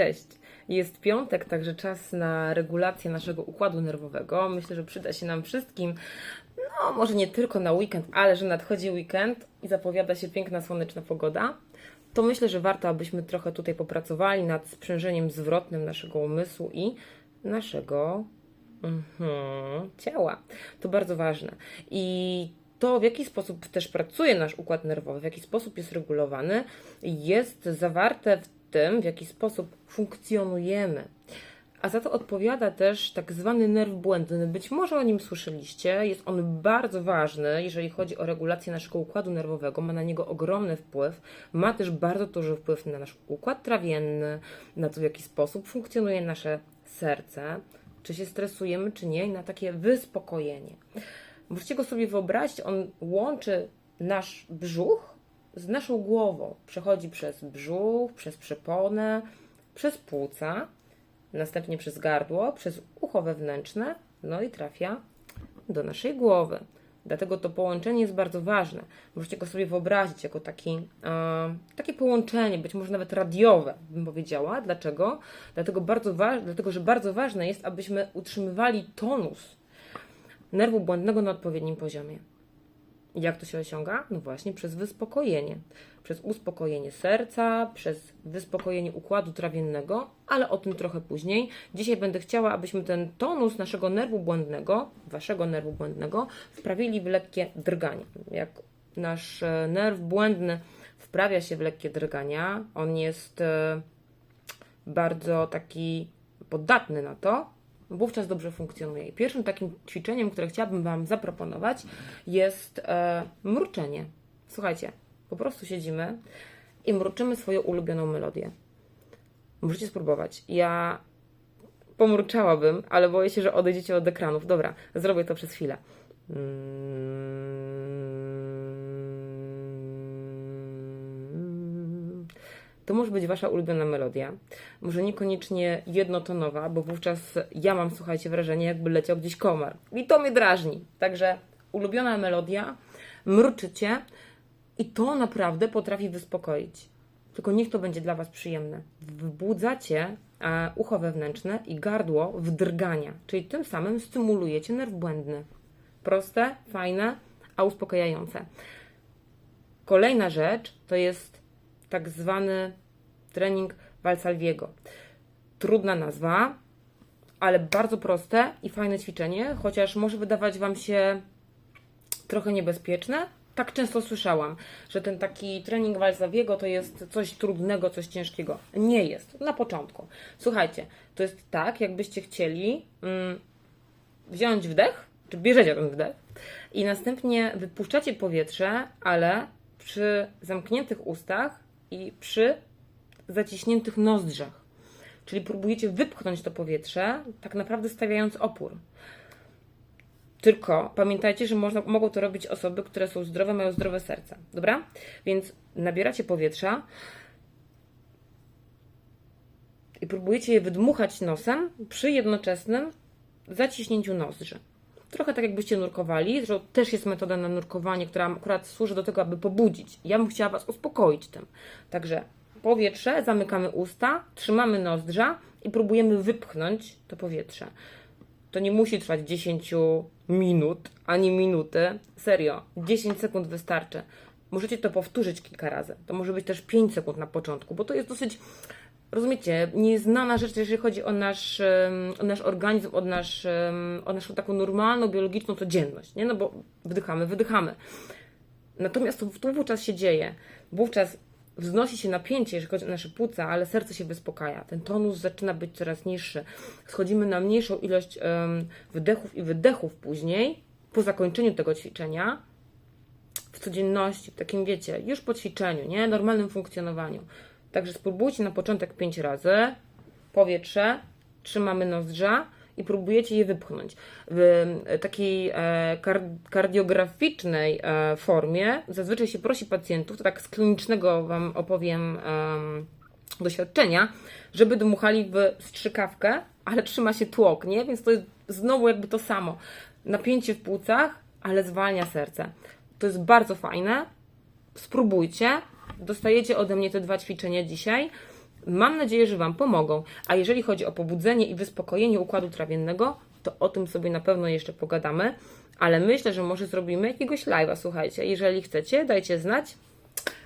Cześć. Jest piątek, także czas na regulację naszego układu nerwowego. Myślę, że przyda się nam wszystkim, no może nie tylko na weekend, ale że nadchodzi weekend i zapowiada się piękna, słoneczna pogoda. To myślę, że warto, abyśmy trochę tutaj popracowali nad sprzężeniem zwrotnym naszego umysłu i naszego mhm, ciała. To bardzo ważne. I to, w jaki sposób też pracuje nasz układ nerwowy, w jaki sposób jest regulowany, jest zawarte w tym, w jaki sposób funkcjonujemy. A za to odpowiada też tak zwany nerw błędny. Być może o nim słyszeliście. Jest on bardzo ważny, jeżeli chodzi o regulację naszego układu nerwowego. Ma na niego ogromny wpływ. Ma też bardzo duży wpływ na nasz układ trawienny, na to, w jaki sposób funkcjonuje nasze serce, czy się stresujemy, czy nie, na takie wyspokojenie. Możecie go sobie wyobrazić, on łączy nasz brzuch z naszą głową. Przechodzi przez brzuch, przez przeponę, przez płuca, następnie przez gardło, przez ucho wewnętrzne, no i trafia do naszej głowy. Dlatego to połączenie jest bardzo ważne. Możecie go sobie wyobrazić jako taki, e, takie połączenie, być może nawet radiowe, bym powiedziała. Dlaczego? Dlatego, bardzo wa- dlatego, że bardzo ważne jest, abyśmy utrzymywali tonus nerwu błędnego na odpowiednim poziomie. Jak to się osiąga? No właśnie przez wyspokojenie. Przez uspokojenie serca, przez wyspokojenie układu trawiennego, ale o tym trochę później. Dzisiaj będę chciała, abyśmy ten tonus naszego nerwu błędnego, waszego nerwu błędnego, wprawili w lekkie drganie. Jak nasz e, nerw błędny wprawia się w lekkie drgania, on jest e, bardzo taki podatny na to, wówczas dobrze funkcjonuje. I pierwszym takim ćwiczeniem, które chciałabym Wam zaproponować, jest e, mruczenie. Słuchajcie, po prostu siedzimy i mruczymy swoją ulubioną melodię. Możecie spróbować. Ja pomruczałabym, ale boję się, że odejdziecie od ekranów. Dobra, zrobię to przez chwilę. To może być Wasza ulubiona melodia. Może niekoniecznie jednotonowa, bo wówczas ja mam, słuchajcie, wrażenie, jakby leciał gdzieś komar. I to mnie drażni. Także ulubiona melodia, mruczycie i to naprawdę potrafi wyspokoić. Tylko niech to będzie dla Was przyjemne. Wbudzacie e, ucho wewnętrzne i gardło w drgania, czyli tym samym stymulujecie nerw błędny. Proste, fajne, a uspokajające. Kolejna rzecz to jest tak zwany trening Valsalviego. Trudna nazwa, ale bardzo proste i fajne ćwiczenie, chociaż może wydawać Wam się trochę niebezpieczne. Tak często słyszałam, że ten taki trening Valsalviego to jest coś trudnego, coś ciężkiego. Nie jest, na początku. Słuchajcie, to jest tak, jakbyście chcieli mm, wziąć wdech, czy bierzecie ten wdech i następnie wypuszczacie powietrze, ale przy zamkniętych ustach i przy zaciśniętych nozdrzach. Czyli próbujecie wypchnąć to powietrze, tak naprawdę stawiając opór. Tylko pamiętajcie, że można, mogą to robić osoby, które są zdrowe, mają zdrowe serce. Dobra? Więc nabieracie powietrza i próbujecie je wydmuchać nosem przy jednoczesnym zaciśnięciu nozdrzy. Trochę tak jakbyście nurkowali, że też jest metoda na nurkowanie, która akurat służy do tego, aby pobudzić. Ja bym chciała Was uspokoić tym. Także powietrze, zamykamy usta, trzymamy nozdrza i próbujemy wypchnąć to powietrze. To nie musi trwać 10 minut, ani minuty. Serio, 10 sekund wystarczy. Możecie to powtórzyć kilka razy. To może być też 5 sekund na początku, bo to jest dosyć, rozumiecie, nieznana rzecz, jeżeli chodzi o nasz, o nasz organizm, o, nasz, o naszą taką normalną, biologiczną codzienność, nie? No bo wdychamy, wydychamy. Natomiast to, wówczas się dzieje. Wówczas wznosi się napięcie, jeżeli chodzi o nasze płuca, ale serce się wyspokaja. Ten tonus zaczyna być coraz niższy. Schodzimy na mniejszą ilość em, wdechów i wydechów później, po zakończeniu tego ćwiczenia, w codzienności, w takim wiecie, już po ćwiczeniu, nie? Normalnym funkcjonowaniu. Także spróbujcie na początek 5 razy. Powietrze, trzymamy nozdrza i próbujecie je wypchnąć. W e, takiej e, kar kardiograficznej e, formie zazwyczaj się prosi pacjentów, to tak z klinicznego Wam opowiem em, doświadczenia, żeby dmuchali w strzykawkę, ale trzyma się tłok, nie? Więc to jest znowu jakby to samo. Napięcie w płucach, ale zwalnia serce. To jest bardzo fajne. Spróbujcie. Dostajecie ode mnie te dwa ćwiczenia dzisiaj. Mam nadzieję, że Wam pomogą. A jeżeli chodzi o pobudzenie i wyspokojenie układu trawiennego, to o tym sobie na pewno jeszcze pogadamy. Ale myślę, że może zrobimy jakiegoś live'a, słuchajcie. Jeżeli chcecie, dajcie znać.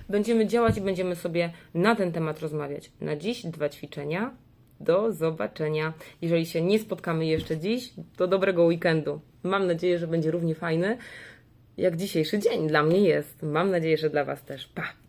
Będziemy działać i będziemy sobie na ten temat rozmawiać. Na dziś dwa ćwiczenia. Do zobaczenia. Jeżeli się nie spotkamy jeszcze dziś, to dobrego weekendu. Mam nadzieję, że będzie równie fajny, jak dzisiejszy dzień dla mnie jest. Mam nadzieję, że dla Was też. Pa!